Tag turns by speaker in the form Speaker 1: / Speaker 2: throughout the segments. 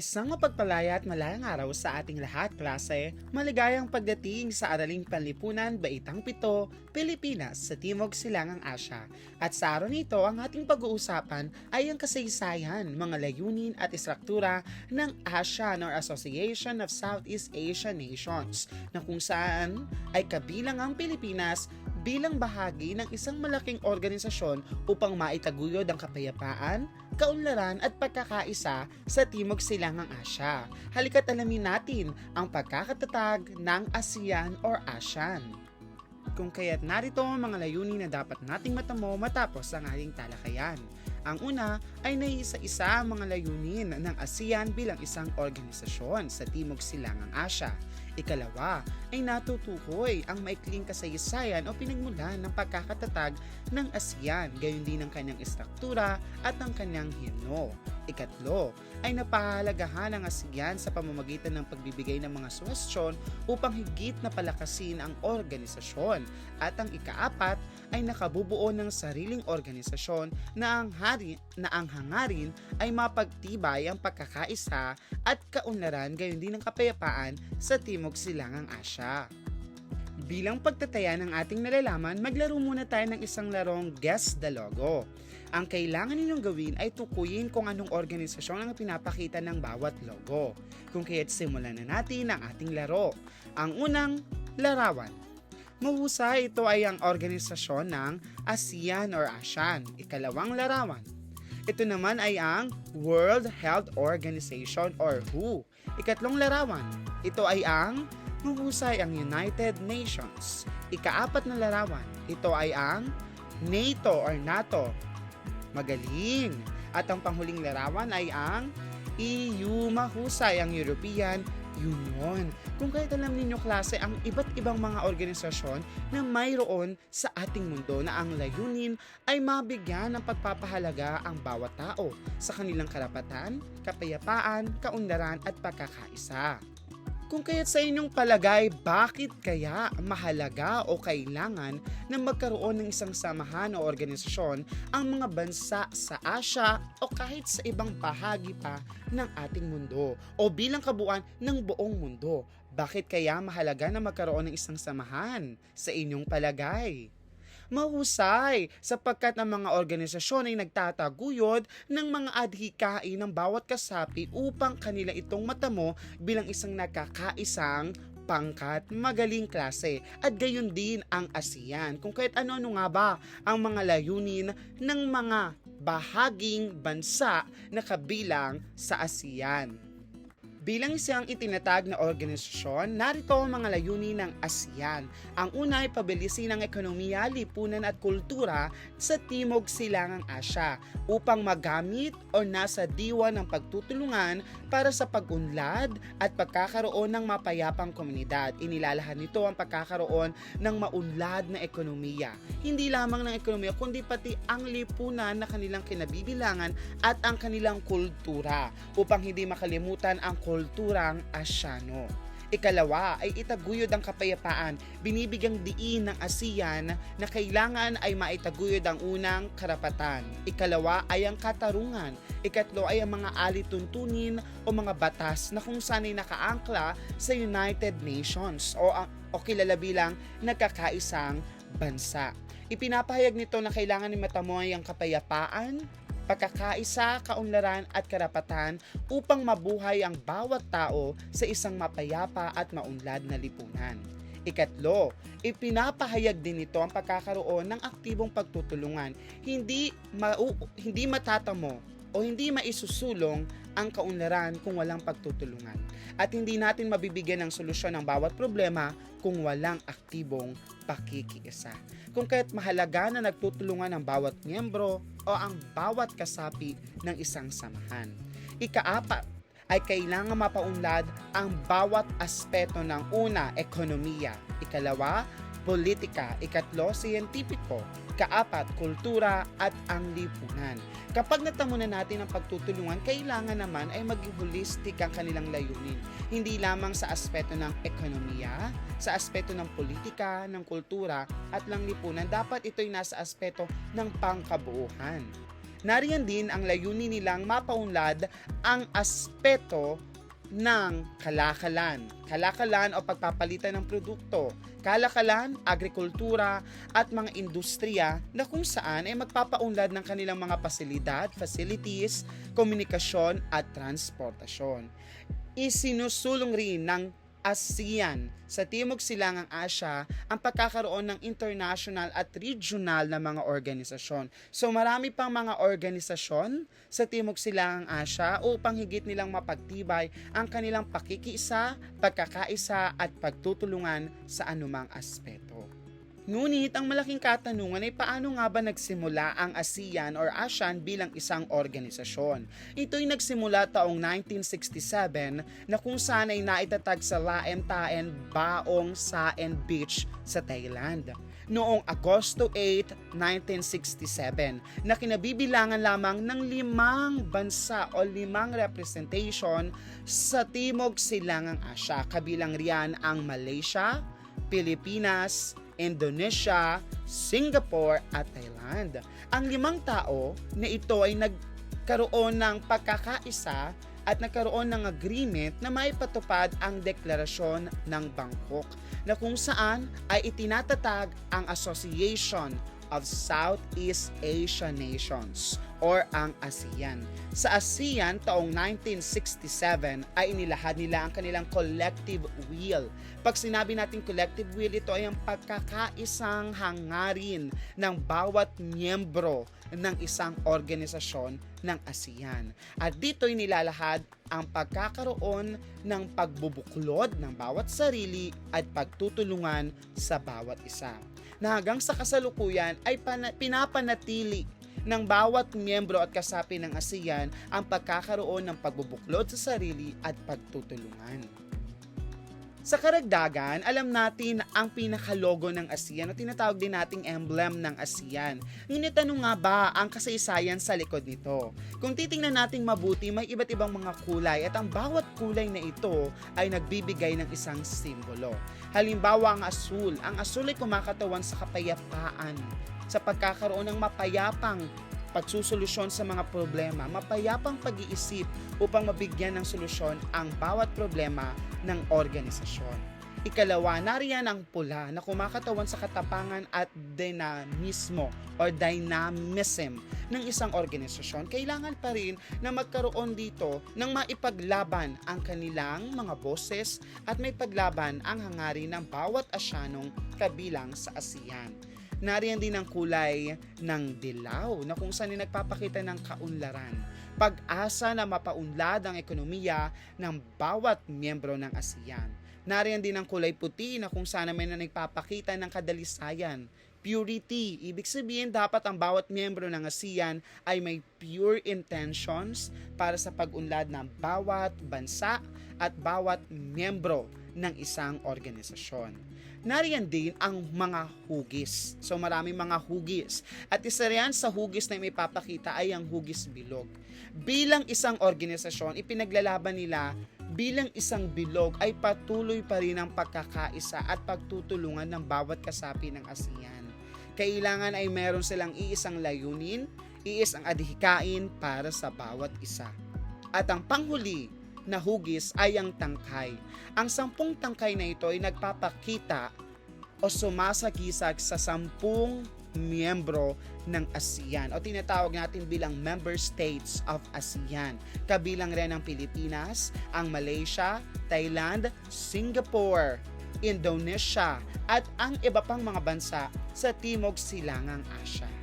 Speaker 1: Isang mapagpalaya at malayang araw sa ating lahat, klase. Maligayang pagdating sa Araling Panlipunan, Baitang Pito, Pilipinas sa Timog Silangang Asya. At sa araw nito, ang ating pag-uusapan ay ang kasaysayan, mga layunin at istruktura ng ASEAN or Association of Southeast Asian Nations na kung saan ay kabilang ang Pilipinas bilang bahagi ng isang malaking organisasyon upang maitaguyod ang kapayapaan, kaunlaran at pagkakaisa sa Timog Silangang Asya. Halika't alamin natin ang pagkakatatag ng ASEAN or ASEAN. Kung kaya't narito ang mga layunin na dapat nating matamo matapos ang ating talakayan. Ang una ay naiisa-isa ang mga layunin ng ASEAN bilang isang organisasyon sa Timog Silangang Asya. Ikalawa ay natutukoy ang maikling kasaysayan o pinagmulan ng pagkakatatag ng ASEAN, gayon din ang kanyang istruktura at ang kanyang himno. Ikatlo ay napahalagahan ng ASEAN sa pamamagitan ng pagbibigay ng mga suwestyon upang higit na palakasin ang organisasyon. At ang ikaapat ay nakabubuo ng sariling organisasyon na ang, hari, na ang hangarin ay mapagtibay ang pagkakaisa at kaunlaran gayon din ang kapayapaan sa Timog Silangang Asya. Bilang pagtataya ng ating nalalaman, maglaro muna tayo ng isang larong Guess the Logo. Ang kailangan ninyong gawin ay tukuyin kung anong organisasyon ang pinapakita ng bawat logo. Kung kaya't simulan na natin ang ating laro. Ang unang, larawan. Mahusay ito ay ang organisasyon ng ASEAN or ASEAN. Ikalawang larawan. Ito naman ay ang World Health Organization or WHO. Ikatlong larawan. Ito ay ang mahusay ang United Nations. Ikaapat na larawan. Ito ay ang NATO or NATO. Magaling! At ang panghuling larawan ay ang EU mahusay ang European Union. Kung kahit alam ninyo klase ang iba't ibang mga organisasyon na mayroon sa ating mundo na ang layunin ay mabigyan ng pagpapahalaga ang bawat tao sa kanilang karapatan, kapayapaan, kaunlaran at pagkakaisa. Kung kaya't sa inyong palagay, bakit kaya mahalaga o kailangan na magkaroon ng isang samahan o organisasyon ang mga bansa sa Asya o kahit sa ibang bahagi pa ng ating mundo o bilang kabuuan ng buong mundo? Bakit kaya mahalaga na magkaroon ng isang samahan sa inyong palagay? Mahusay sapagkat ang mga organisasyon ay nagtataguyod ng mga adhikain ng bawat kasapi upang kanila itong matamo bilang isang nakakaisang pangkat, magaling klase at gayon din ang ASEAN. Kung kahit ano-ano nga ba ang mga layunin ng mga bahaging bansa na kabilang sa ASEAN. Bilang isang itinatag na organisasyon, narito ang mga layunin ng ASEAN. Ang una ay pabilisin ang ekonomiya, lipunan at kultura sa Timog Silangang Asya upang magamit o nasa diwa ng pagtutulungan para sa pag-unlad at pagkakaroon ng mapayapang komunidad. Inilalahan nito ang pagkakaroon ng maunlad na ekonomiya. Hindi lamang ng ekonomiya kundi pati ang lipunan na kanilang kinabibilangan at ang kanilang kultura upang hindi makalimutan ang kulturang Asyano. Ikalawa ay itaguyod ang kapayapaan. Binibigyang diin ng ASEAN na kailangan ay maitaguyod ang unang karapatan. Ikalawa ay ang katarungan. Ikatlo ay ang mga alituntunin o mga batas na kung saan ay nakaangkla sa United Nations o, o kilala bilang nagkakaisang bansa. Ipinapahayag nito na kailangan ni matamoy ang kapayapaan, pagkakaisa, kaunlaran at karapatan upang mabuhay ang bawat tao sa isang mapayapa at maunlad na lipunan. Ikatlo, ipinapahayag din nito ang pagkakaroon ng aktibong pagtutulungan, hindi, mau, hindi matatamo o hindi maisusulong ang kaunlaran kung walang pagtutulungan. At hindi natin mabibigyan ng solusyon ang bawat problema kung walang aktibong pakikiisa. Kung kaya't mahalaga na nagtutulungan ang bawat miyembro o ang bawat kasapi ng isang samahan. Ikaapat, ay kailangan mapaunlad ang bawat aspeto ng una, ekonomiya. Ikalawa, politika. Ikatlo, siyentipiko. Kaapat, kultura at ang lipunan. Kapag natamo na natin ang pagtutulungan, kailangan naman ay maging holistic ang kanilang layunin. Hindi lamang sa aspeto ng ekonomiya, sa aspeto ng politika, ng kultura at ng lipunan. Dapat ito'y nasa aspeto ng pangkabuuhan. Nariyan din ang layunin nilang mapaunlad ang aspeto ng kalakalan. Kalakalan o pagpapalitan ng produkto. Kalakalan, agrikultura at mga industriya na kung saan ay magpapaunlad ng kanilang mga pasilidad, facilities, komunikasyon at transportasyon. Isinusulong rin ng ASEAN sa Timog Silangang Asya ang pagkakaroon ng international at regional na mga organisasyon. So marami pang mga organisasyon sa Timog Silangang Asya upang higit nilang mapagtibay ang kanilang pakikiisa, pagkakaisa at pagtutulungan sa anumang aspeto. Ngunit ang malaking katanungan ay paano nga ba nagsimula ang ASEAN or ASEAN bilang isang organisasyon? Ito'y nagsimula taong 1967 na kung saan ay naitatag sa Laem Taen Baong Saen Beach sa Thailand noong Agosto 8, 1967 na kinabibilangan lamang ng limang bansa o limang representation sa Timog Silangang Asya. Kabilang riyan ang Malaysia, Pilipinas, Indonesia, Singapore at Thailand. Ang limang tao na ito ay nagkaroon ng pagkakaisa at nagkaroon ng agreement na maipatupad ang deklarasyon ng Bangkok na kung saan ay itinatatag ang Association of Southeast Asian Nations or ang ASEAN. Sa ASEAN taong 1967 ay inilahad nila ang kanilang collective will. Pag sinabi natin collective will, ito ay ang pagkakaisang hangarin ng bawat miyembro ng isang organisasyon ng ASEAN. At dito'y nilalahad ang pagkakaroon ng pagbubuklod ng bawat sarili at pagtutulungan sa bawat isa na hanggang sa kasalukuyan ay pana- pinapanatili ng bawat miyembro at kasapi ng ASEAN ang pagkakaroon ng pagbubuklod sa sarili at pagtutulungan. Sa karagdagan, alam natin ang pinakalogo ng ASEAN o tinatawag din nating emblem ng ASEAN. Ngunit ano nga ba ang kasaysayan sa likod nito? Kung titingnan nating mabuti, may iba't ibang mga kulay at ang bawat kulay na ito ay nagbibigay ng isang simbolo. Halimbawa ang asul. Ang asul ay kumakatawan sa kapayapaan, sa pagkakaroon ng mapayapang pagsusolusyon sa mga problema, mapayapang pag-iisip upang mabigyan ng solusyon ang bawat problema ng organisasyon. Ikalawa, nariyan ang pula na kumakatawan sa katapangan at dinamismo or dynamism ng isang organisasyon. Kailangan pa rin na magkaroon dito ng maipaglaban ang kanilang mga boses at may paglaban ang hangarin ng bawat asyanong kabilang sa ASEAN nariyan din ang kulay ng dilaw na kung saan nagpapakita ng kaunlaran. Pag-asa na mapaunlad ang ekonomiya ng bawat miyembro ng ASEAN. Nariyan din ang kulay puti na kung saan naman na nagpapakita ng kadalisayan. Purity, ibig sabihin dapat ang bawat miyembro ng ASEAN ay may pure intentions para sa pag-unlad ng bawat bansa at bawat miyembro ng isang organisasyon nariyan din ang mga hugis. So maraming mga hugis. At isa riyan sa hugis na may papakita ay ang hugis bilog. Bilang isang organisasyon, ipinaglalaban nila bilang isang bilog ay patuloy pa rin ang pagkakaisa at pagtutulungan ng bawat kasapi ng ASEAN. Kailangan ay meron silang iisang layunin, iisang adhikain para sa bawat isa. At ang panghuli, na hugis ay ang tangkay. Ang sampung tangkay na ito ay nagpapakita o sumasagisag sa sampung miyembro ng ASEAN o tinatawag natin bilang member states of ASEAN. Kabilang rin ang Pilipinas, ang Malaysia, Thailand, Singapore, Indonesia at ang iba pang mga bansa sa Timog Silangang Asya.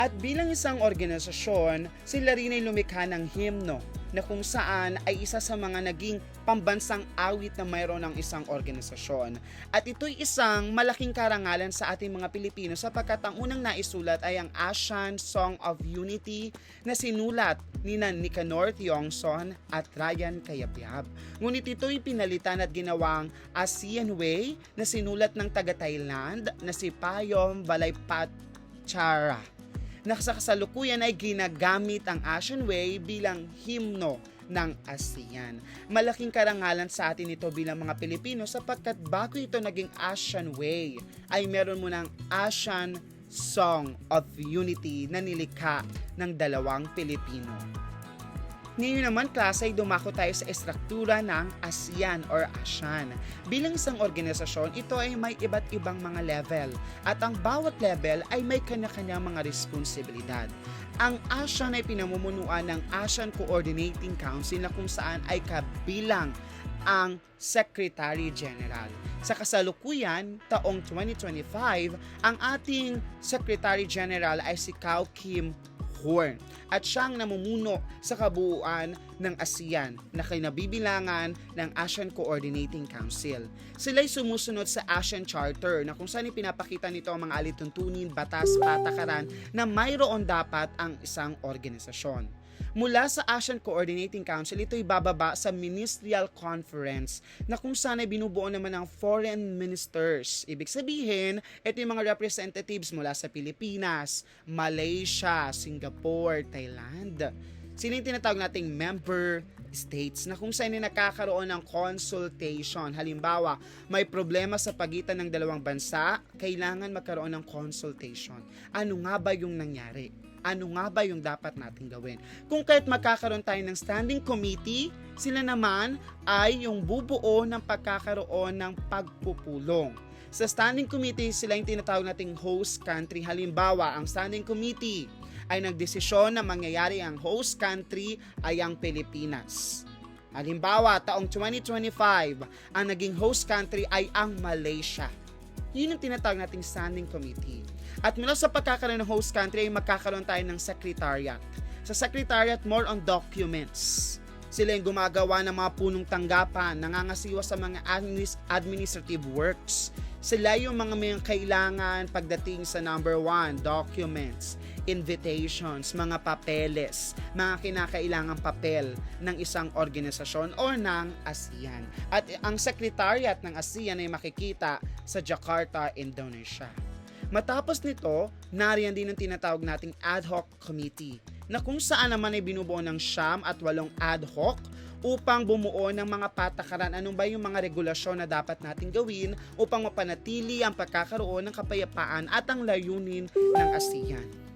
Speaker 1: At bilang isang organisasyon, sila rin ay lumikha ng himno na kung saan ay isa sa mga naging pambansang awit na mayroon ng isang organisasyon. At ito'y isang malaking karangalan sa ating mga Pilipino sapagkat ang unang naisulat ay ang ASEAN Song of Unity na sinulat ni Nicanor Tiongson at Ryan Kayabyab. Ngunit ito'y pinalitan at ginawang ASEAN Way na sinulat ng taga-Thailand na si Payom Valaypachara na sa kasalukuyan ay ginagamit ang Asian Way bilang himno ng ASEAN. Malaking karangalan sa atin ito bilang mga Pilipino sapagkat bago ito naging Asian Way ay meron mo ng Asian Song of Unity na nilikha ng dalawang Pilipino. Ngayon naman klase ay dumako tayo sa estruktura ng ASEAN or ASEAN. Bilang isang organisasyon, ito ay may iba't ibang mga level at ang bawat level ay may kanya-kanyang mga responsibilidad. Ang ASEAN ay pinamumunuan ng ASEAN Coordinating Council na kung saan ay kabilang ang Secretary General. Sa kasalukuyan, taong 2025, ang ating Secretary General ay si Kao Kim Horn at siyang namumuno sa kabuuan ng ASEAN na kinabibilangan ng ASEAN Coordinating Council. Sila'y sumusunod sa ASEAN Charter na kung saan ipinapakita nito ang mga alituntunin, batas, patakaran na mayroon dapat ang isang organisasyon. Mula sa ASEAN Coordinating Council, ito'y bababa sa Ministerial Conference na kung saan ay binubuo naman ng foreign ministers. Ibig sabihin, ito yung mga representatives mula sa Pilipinas, Malaysia, Singapore, Thailand. Sino yung tinatawag nating member states na kung saan nakakaroon ng consultation. Halimbawa, may problema sa pagitan ng dalawang bansa, kailangan magkaroon ng consultation. Ano nga ba yung nangyari? Ano nga ba yung dapat natin gawin. Kung kahit magkakaroon tayo ng standing committee, sila naman ay yung bubuo ng pagkakaroon ng pagpupulong. Sa standing committee, sila yung tinatawag nating host country. Halimbawa, ang standing committee ay nagdesisyon na mangyayari ang host country ay ang Pilipinas. Halimbawa, taong 2025, ang naging host country ay ang Malaysia. Yun ang tinatawag nating standing committee. At mula sa pagkakaroon ng host country ay magkakaroon tayo ng secretariat. Sa secretariat, more on documents. Sila yung gumagawa ng mga punong tanggapan, nangangasiwa sa mga administ- administrative works. Sila yung mga may kailangan pagdating sa number one, documents, invitations, mga papeles, mga kinakailangang papel ng isang organisasyon o ng ASEAN. At ang secretariat ng ASEAN ay makikita sa Jakarta, Indonesia. Matapos nito, nariyan din ang tinatawag nating ad hoc committee na kung saan naman ay binubuo ng siyam at walong ad hoc upang bumuo ng mga patakaran anong ba yung mga regulasyon na dapat natin gawin upang mapanatili ang pagkakaroon ng kapayapaan at ang layunin ng ASEAN.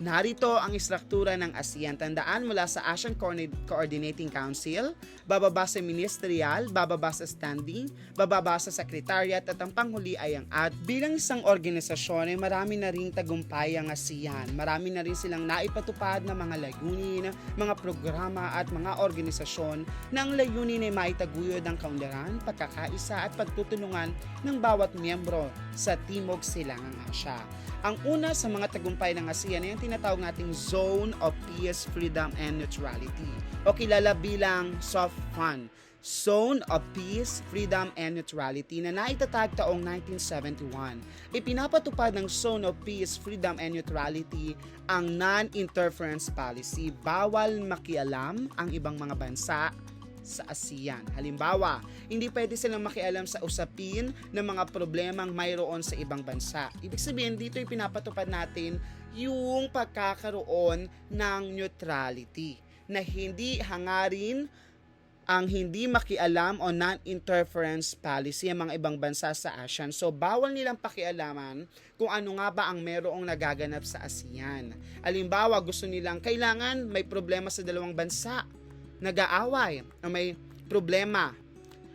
Speaker 1: Narito ang istruktura ng ASEAN. Tandaan mula sa ASEAN Coordinating Council, bababa sa ministerial, bababa sa standing, bababa sa secretariat at ang panghuli ay ang ad. Bilang isang organisasyon ay marami na rin tagumpay ang ASEAN. Marami na rin silang naipatupad na mga layunin, mga programa at mga organisasyon na ang layunin ay maitaguyod ang kaunlaran, pagkakaisa at pagtutulungan ng bawat miyembro sa Timog Silangang Asya. Ang una sa mga tagumpay ng ASEAN ay ang tinatawag nating Zone of Peace, Freedom, and Neutrality o kilala bilang SOFFUN. Zone of Peace, Freedom, and Neutrality na naitatag taong 1971. Ipinapatupad ng Zone of Peace, Freedom, and Neutrality ang Non-Interference Policy. Bawal makialam ang ibang mga bansa sa ASEAN. Halimbawa, hindi pwede silang makialam sa usapin ng mga problemang mayroon sa ibang bansa. Ibig sabihin, dito ay pinapatupad natin yung pagkakaroon ng neutrality na hindi hangarin ang hindi makialam o non-interference policy ang mga ibang bansa sa ASEAN. So, bawal nilang pakialaman kung ano nga ba ang merong nagaganap sa ASEAN. Alimbawa, gusto nilang kailangan may problema sa dalawang bansa nag-aaway o may problema.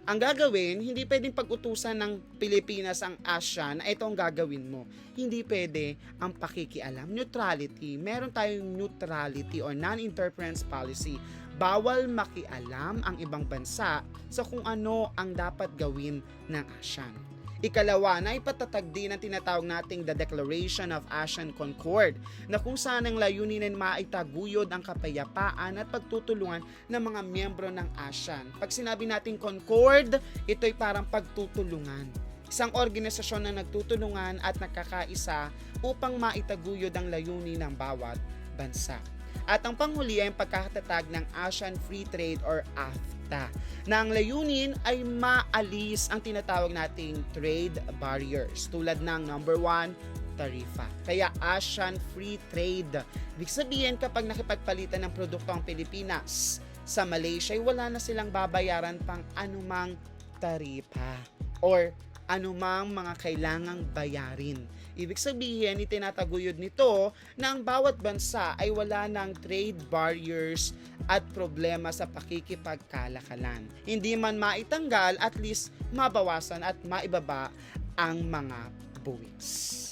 Speaker 1: Ang gagawin, hindi pwedeng pag-utusan ng Pilipinas ang ASEAN na ito ang gagawin mo. Hindi pwede ang pakikialam. Neutrality. Meron tayong neutrality or non-interference policy. Bawal makialam ang ibang bansa sa kung ano ang dapat gawin ng ASEAN. Ikalawa, na ipatatag din ang tinatawag nating the Declaration of ASEAN Concord na kung saan ang layunin ay maitaguyod ang kapayapaan at pagtutulungan ng mga miyembro ng ASEAN. Pag sinabi nating Concord, ito'y parang pagtutulungan. Isang organisasyon na nagtutulungan at nakakaisa upang maitaguyod ang layunin ng bawat bansa. At ang panghuli ay ang pagkakatatag ng ASEAN Free Trade or AFTA na ang layunin ay maalis ang tinatawag nating trade barriers tulad ng number one, tarifa. Kaya ASEAN Free Trade. Ibig sabihin kapag nakipagpalitan ng produkto ang Pilipinas sa Malaysia, ay wala na silang babayaran pang anumang tarifa or anumang mga kailangang bayarin. Ibig sabihin, itinataguyod nito na ang bawat bansa ay wala ng trade barriers at problema sa pakikipagkalakalan. Hindi man maitanggal, at least mabawasan at maibaba ang mga buwis.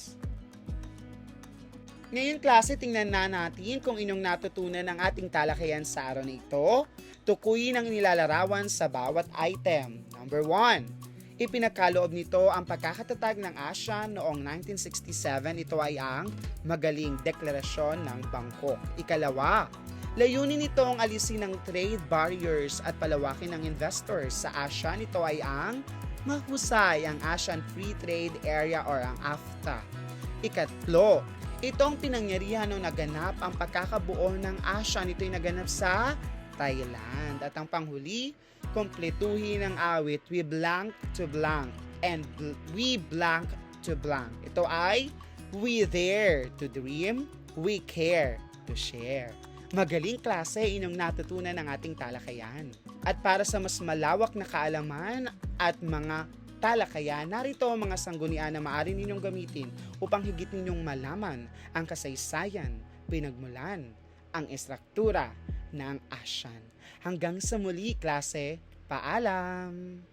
Speaker 1: Ngayon klase, tingnan na natin kung inyong natutunan ng ating talakayan sa araw na ito. Tukuyin ang nilalarawan sa bawat item. Number 1. Ipinagkaloob nito ang pagkakatatag ng ASEAN noong 1967. Ito ay ang magaling deklarasyon ng Bangkok. Ikalawa, layunin nito ang alisin ng trade barriers at palawakin ng investors sa ASEAN. Ito ay ang mahusay ang ASEAN Free Trade Area or ang AFTA. Ikatlo, itong pinangyarihan nung naganap ang pagkakabuo ng ASEAN. Ito'y naganap sa Thailand. At ang panghuli, kompletuhin ang awit we blank to blank and we blank to blank. Ito ay we dare to dream, we care to share. Magaling klase inyong natutunan ng ating talakayan. At para sa mas malawak na kaalaman at mga talakayan, narito ang mga sanggunian na maaari ninyong gamitin upang higit ninyong malaman ang kasaysayan, pinagmulan, ang estruktura ng ASEAN. Hanggang sa muli, klase, paalam!